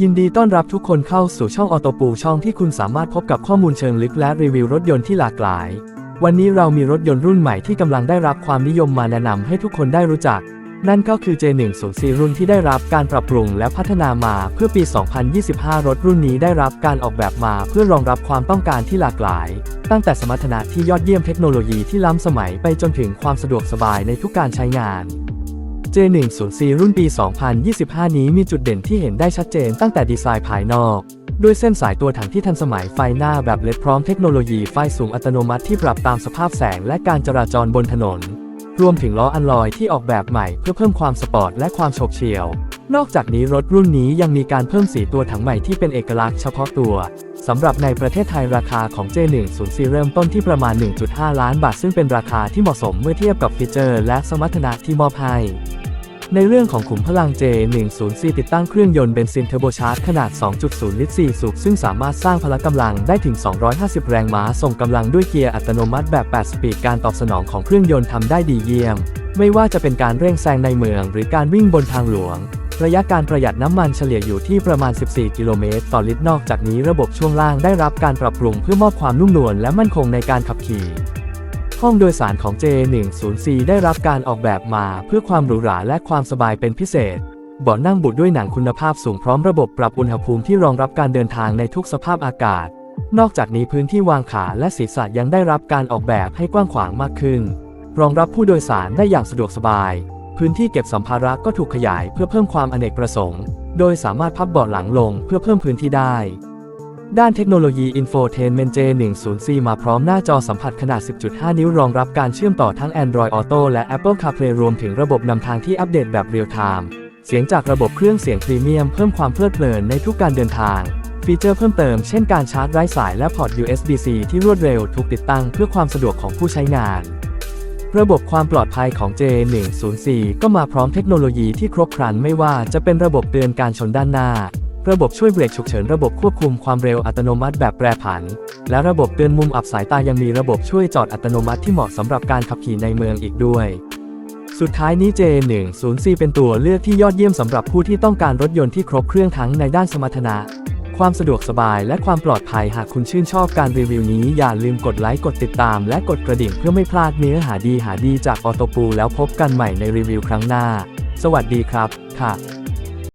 ยินดีต้อนรับทุกคนเข้าสู่ช่องออโตปูช่องที่คุณสามารถพบกับข้อมูลเชิงลึกและรีวิวรถยนต์ที่หลากหลาย วันนี้เรามีรถยนต์รุ่นใหม่ที่กำลังได้รับความนิยมมาแนะนำให้ทุกคนได้รู้จัก นั่นก็คือ J104 รุ่นที่ได้รับการปรับปรุงและพัฒนามาเพื่อปี 2025 รถรุ่นนี้ได้รับการออกแบบมาเพื่อรองรับความต้องการที่หลากหลาย ตั้งแต่สมรรถนะที่ยอดเยี่ยมเทคโนโลยีที่ล้ำสมัยไปจนถึงความสะดวกสบายในทุกการใช้งาน J104 รุ่นปี 2025 นี้มีจุดเด่นที่เห็นได้ชัดเจนตั้งแต่ดีไซน์ภายนอก ด้วยเส้นสายตัวถังที่ทันสมัยไฟหน้าแบบเลดพร้อมเทคโนโลยีไฟสูงอัตโนมัติที่ปรับตามสภาพแสงและการจราจรบนถนน รวมถึงล้ออัลลอยที่ออกแบบใหม่เพื่อเพิ่มความสปอร์ตและความโฉบเฉี่ยว นอกจากนี้รถรุ่นนี้ยังมีการเพิ่มสีตัวถังใหม่ที่เป็นเอกลักษณ์เฉพาะตัวสำหรับในประเทศไทยราคาของ J104 เริ่มต้นที่ประมาณ 1.5 ล้านบาท ซึ่งเป็นราคาที่เหมาะสมเมื่อเทียบกับฟีเจอร์และสมรรถนะที่มอบให้ในเรื่องของขุมพลัง J104 ติดตั้งเครื่องยนต์เบนซินเทอร์โบชาร์จขนาด 2.0 ลิตร 4 สูบ ซึ่งสามารถสร้างพละกำลังได้ถึง 250 แรงม้า ส่งกำลังด้วยเกียร์อัตโนมัติแบบ 8 สปีด การตอบสนองของเครื่องยนต์ทำได้ดีเยี่ยม ไม่ว่าจะเป็นการเร่งแซงในเมือง หรือการวิ่งบนทางหลวง ระยะการประหยัดน้ำมันเฉลี่ยอยู่ที่ประมาณ 14 กิโลเมตรต่อลิตรนอกจากนี้ระบบช่วงล่างได้รับการปรับปรุงเพื่อมอบความนุ่มนวลและมั่นคงในการขับขี่ห้องโดยสารของ J104 ได้รับการออกแบบมาเพื่อความหรูหราและความสบายเป็นพิเศษ เบาะนั่งบุด้วยหนังคุณภาพสูงพร้อมระบบปรับอุณหภูมิที่รองรับการเดินทางในทุกสภาพอากาศ นอกจากนี้พื้นที่วางขาและศีรษะยังได้รับการออกแบบให้กว้างขวางมากขึ้น รองรับผู้โดยสารได้อย่างสะดวกสบาย พื้นที่เก็บสัมภาระก็ถูกขยายเพื่อเพิ่มความอเนกประสงค์ โดยสามารถพับเบาะหลังลงเพื่อเพิ่มพื้นที่ได้ ด้านเทคโนโลยี Infotainment J10C มาพร้อมหน้าจอสัมผัสขนาด 10.5 นิ้วรองรับการเชื่อมต่อทั้ง Android Auto และ Apple CarPlay รวมถึงระบบนำทางที่อัปเดตแบบเรียลไทม์เสียงจากระบบเครื่องเสียงพรีเมียมเพิ่มความเพลิดเพลินในทุกการเดินทาง ฟีเจอร์เพิ่มเติมเช่นการชาร์จไร้สายและพอร์ต USB-C ที่รวดเร็วถูกติดตั้งเพื่อความสะดวกของผู้ใช้งาน ระบบความปลอดภัยของ J104 ก็มาพร้อมเทคโนโลยีที่ครบครันไม่ว่าจะเป็นระบบเตือนการชนด้านหน้า ระบบช่วยเบรกฉุกเฉินระบบควบคุมความเร็วอัตโนมัติแบบแปรผัน และระบบเตือนมุมอับสายตายังมีระบบช่วยจอดอัตโนมัติที่เหมาะสำหรับการขับขี่ในเมืองอีกด้วย สุดท้ายนี้ J104 เป็นตัวเลือกที่ยอดเยี่ยมสำหรับผู้ที่ต้องการรถยนต์ที่ครบเครื่องทั้งในด้านสมรรถนะ ความสะดวกสบายและความปลอดภัยหากคุณชื่นชอบการรีวิวนี้อย่าลืมกดไลค์กดติดตามและกดกระดิ่งเพื่อไม่พลาดเนื้อหาดีหาดีจากออโตปูแล้วพบกันใหม่ในรีวิวครั้งหน้า สวัสดีครับ ค่ะ